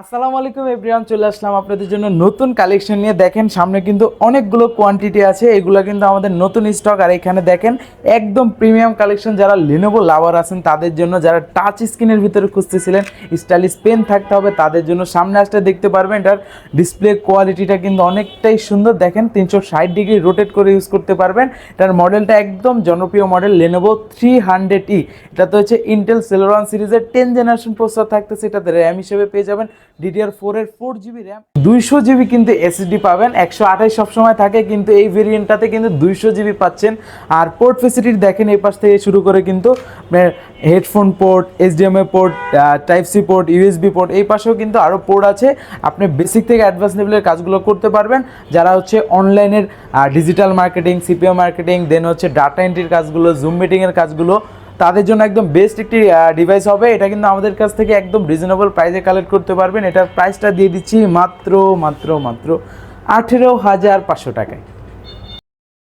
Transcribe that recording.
আসসালামু আলাইকুম এভরিওয়ান, চলে আসলাম আপনাদের জন্য নতুন কালেকশন নিয়ে। দেখেন, সামনে কিন্তু অনেকগুলো কোয়ান্টিটি আছে। এগুলো কিন্তু আমাদের নতুন স্টক আর এখানে দেখেন, একদম প্রিমিয়াম কালেকশন যারা লিনোভো লাভার আছেন, তাদের জন্য যারা টাচ স্ক্রিনের ভিতরে খুঁজতেছিলেন স্টাইলিশ পেন থাকতে হবে, তাদের জন্য সামনে আসতে দেখতে পারবেন, এটার ডিসপ্লে কোয়ালিটিটা কিন্তু অনেকটাই সুন্দর। দেখেন, তিনশো ষাট ডিগ্রি রোটেট করে ইউজ করতে পারবেন। এটার মডেলটা একদম জনপ্রিয় model Lenovo three hundred E এটা তো হচ্ছে ইন্টেল সেলোরান সিরিজের টেন জেনারেশন প্রসেসর থাকতেছে, এটাতে র্যাম হিসেবে পেয়ে যাবেন। ডিডিআর ফোর এর ফোর জিবি র্যাম দুইশো জিবি কিন্তু এসএসডি পাবেন, একশো আঠাশ সবসময় থাকে, কিন্তু এই ভেরিয়েন্টটাতে কিন্তু দুইশো জিবি পাচ্ছেন। আর পোর্ট ফেসিলিটি দেখেন, এই পাশ থেকে শুরু করে কিন্তু headphone port HDMI port type C port USB port এই পাশেও কিন্তু আরও পোর্ট আছে। আপনি বেসিক থেকে অ্যাডভান্স লেভেলের কাজগুলো করতে পারবেন। যারা হচ্ছে অনলাইনের digital marketing CPO marketing then হচ্ছে ডাটা এন্ট্রির কাজগুলো জুম মিটিংয়ের কাজগুলো তাদের জন্য একদম বেস্ট একটি ডিভাইস হবে। এটা কিন্তু আমাদের কাছ থেকে একদম রিজনেবল প্রাইসে কালেক্ট করতে পারবেন। এটার প্রাইসটা দিয়ে দিচ্ছি মাত্র মাত্র মাত্র আঠেরো হাজার পাঁচশো টাকায়।